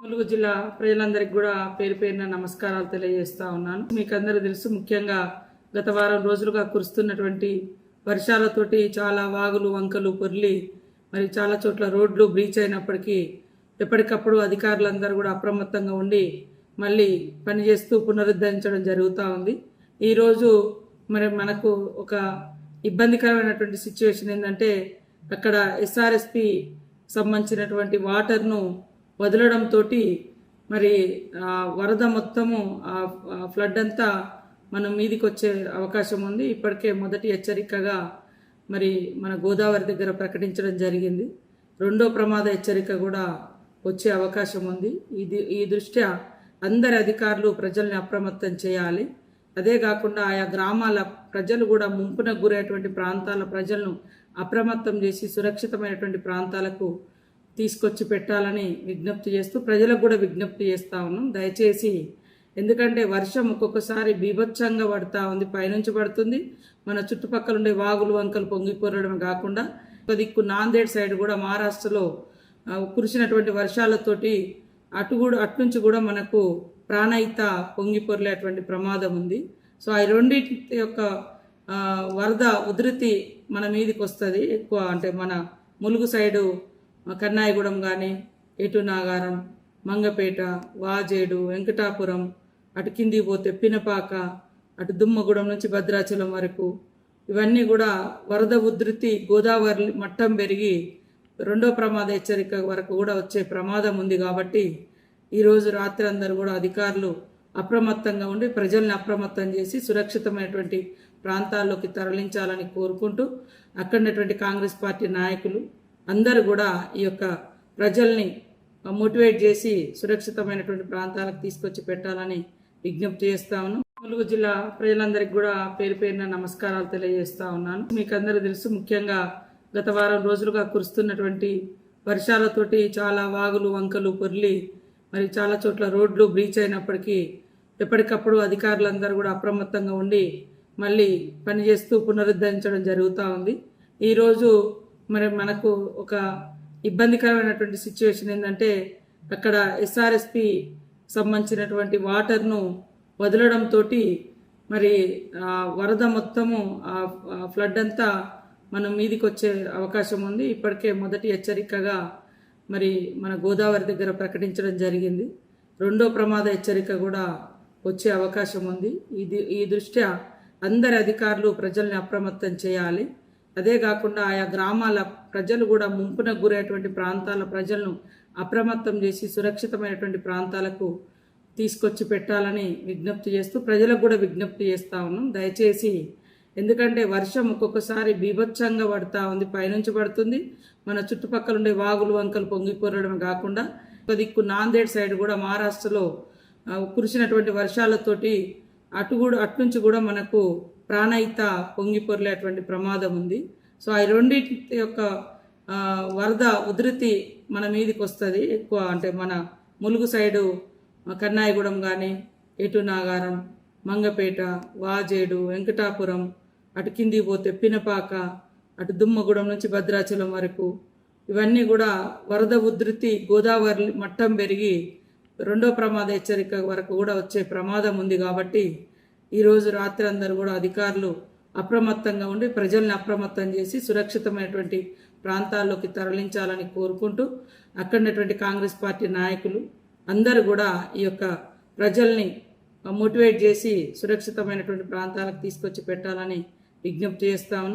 ములుగు జిల్లా ప్రజలందరికీ కూడా పేరు పేరున నమస్కారాలు తెలియజేస్తా ఉన్నాను. మీకు అందరూ తెలుసు ముఖ్యంగా గత వారం రోజులుగా కురుస్తున్నటువంటి వర్షాలతోటి చాలా వాగులు వంకలు పొర్లి మరి చాలా చోట్ల రోడ్లు బ్రీచ్ అయినప్పటికీ ఎప్పటికప్పుడు అధికారులందరూ కూడా అప్రమత్తంగా ఉండి మళ్ళీ పనిచేస్తూ పునరుద్ధరించడం జరుగుతూ ఉంది. ఈరోజు మరి మనకు ఒక ఇబ్బందికరమైనటువంటి సిచ్యువేషన్ ఏంటంటే అక్కడ ఎస్ఆర్ఎస్పి సంబంధించినటువంటి వాటర్ను వదలడంతో మరి ఆ వరద మొత్తము ఆ ఫ్లడ్ అంతా మన మీదికి వచ్చే అవకాశం ఉంది. ఇప్పటికే మొదటి హెచ్చరికగా మరి మన గోదావరి దగ్గర ప్రకటించడం జరిగింది. రెండో ప్రమాద హెచ్చరిక కూడా వచ్చే అవకాశం ఉంది. ఇది ఈ దృష్ట్యా అందరి అధికారులు ప్రజల్ని అప్రమత్తం చేయాలి. అదే కాకుండా ఆయా గ్రామాల ప్రజలు కూడా ముంపున గురైనటువంటి ప్రాంతాల ప్రజలను అప్రమత్తం చేసి సురక్షితమైనటువంటి ప్రాంతాలకు తీసుకొచ్చి పెట్టాలని విజ్ఞప్తి చేస్తూ ప్రజలకు కూడా విజ్ఞప్తి చేస్తూ ఉన్నాం. దయచేసి ఎందుకంటే వర్షం ఒక్కొక్కసారి బీభత్సంగా పడుతూ ఉంది పైనుంచి పడుతుంది. మన చుట్టుపక్కల ఉండే వాగులు వంకలు పొంగిపోరడం కాకుండా ఒక దిక్కు నాందేడ్ సైడ్ కూడా మహారాష్ట్రలో కురిసినటువంటి వర్షాలతోటి అటు కూడా అటు నుంచి కూడా మనకు ప్రాణహిత పొంగిపొరలేటువంటి ప్రమాదం ఉంది. సో ఆ రెండింటి యొక్క వరద ఉధృతి మన మీదకి వస్తుంది. ఎక్కువ అంటే మన ములుగు సైడు కన్నాయిగూడెం కానీ ఎటు నాగారం మంగపేట వాజేడు వెంకటాపురం అటు కిందికి పోతే పినపాక అటు దుమ్మగూడెం నుంచి భద్రాచలం వరకు ఇవన్నీ కూడా వరద ఉధృతి గోదావరి మట్టం పెరిగి రెండో ప్రమాద హెచ్చరిక వరకు కూడా వచ్చే ప్రమాదం ఉంది కాబట్టి ఈరోజు రాత్రి అందరూ కూడా అధికారులు అప్రమత్తంగా ఉండి ప్రజల్ని అప్రమత్తం చేసి సురక్షితమైనటువంటి ప్రాంతాల్లోకి తరలించాలని కోరుకుంటూ అక్కడున్నటువంటి కాంగ్రెస్ పార్టీ నాయకులు అందరూ కూడా ఈ యొక్క ప్రజల్ని మోటివేట్ చేసి సురక్షితమైనటువంటి ప్రాంతాలకు తీసుకొచ్చి పెట్టాలని విజ్ఞప్తి చేస్తా ములుగు జిల్లా ప్రజలందరికీ కూడా పేరు పేరున నమస్కారాలు తెలియజేస్తా ఉన్నాను. మీకు అందరూ తెలుసు ముఖ్యంగా గత వారం రోజులుగా కురుస్తున్నటువంటి వర్షాలతోటి చాలా వాగులు వంకలు పొర్లి మరి చాలా చోట్ల రోడ్లు బ్రీచ్ అయినప్పటికీ ఎప్పటికప్పుడు అధికారులందరూ కూడా అప్రమత్తంగా ఉండి మళ్ళీ పనిచేస్తూ పునరుద్ధరించడం జరుగుతూ ఉంది. ఈరోజు మరి మనకు ఒక ఇబ్బందికరమైనటువంటి సిచ్యువేషన్ ఏంటంటే అక్కడ ఎస్ఆర్ఎస్పి సంబంధించినటువంటి వాటర్ను వదలడంతో మరి ఆ వరద మొత్తము ఆ ఆ ఫ్లడ్ అంతా మన మీదికి వచ్చే అవకాశం ఉంది. ఇప్పటికే మొదటి హెచ్చరికగా మరి మన గోదావరి దగ్గర ప్రకటించడం జరిగింది. రెండో ప్రమాద హెచ్చరిక కూడా వచ్చే అవకాశం ఉంది. ఇది ఈ దృష్ట్యా అందరి అధికారులు ప్రజల్ని అప్రమత్తం చేయాలి. అదే కాకుండా ఆయా గ్రామాల ప్రజలు కూడా ముంపున గురైనటువంటి ప్రాంతాల ప్రజలను అప్రమత్తం చేసి సురక్షితమైనటువంటి ప్రాంతాలకు తీసుకొచ్చి పెట్టాలని విజ్ఞప్తి చేస్తూ ప్రజలకు కూడా విజ్ఞప్తి చేస్తా ఉన్నాం. దయచేసి ఎందుకంటే వర్షం ఒక్కొక్కసారి బీభత్సంగా పడుతూ ఉంది పైనుంచి పడుతుంది. మన చుట్టుపక్కల ఉండే వాగులు వంకలు పొంగిపోరడం కాకుండా ఒక దిక్కు నాందేడ్ సైడ్ కూడా మహారాష్ట్రలో కురిసినటువంటి వర్షాలతోటి అటు కూడా అటు నుంచి కూడా మనకు ప్రాణహిత పొంగిపొర్లేటువంటి ప్రమాదం ఉంది. సో ఆ రెండింటి యొక్క వరద ఉధృతి మన మీదకి వస్తుంది. ఎక్కువ అంటే మన ములుగు సైడు కన్నాయిగూడెం కానీ ఎటు నాగారం మంగపేట వాజేడు వెంకటాపురం అటు కిందికి పోతే పినపాక అటు దుమ్మగూడెం నుంచి భద్రాచలం వరకు ఇవన్నీ కూడా వరద ఉధృతి గోదావరి మట్టం పెరిగి రెండో ప్రమాద హెచ్చరిక వరకు కూడా వచ్చే ప్రమాదం ఉంది కాబట్టి ఈరోజు రాత్రి అందరూ కూడా అధికారులు అప్రమత్తంగా ఉండి ప్రజల్ని అప్రమత్తం చేసి సురక్షితమైనటువంటి ప్రాంతాల్లోకి తరలించాలని కోరుకుంటూ అక్కడున్నటువంటి కాంగ్రెస్ పార్టీ నాయకులు అందరూ కూడా ఈ యొక్క ప్రజల్ని మోటివేట్ చేసి సురక్షితమైనటువంటి ప్రాంతాలకు తీసుకొచ్చి పెట్టాలని విజ్ఞప్తి చేస్తాను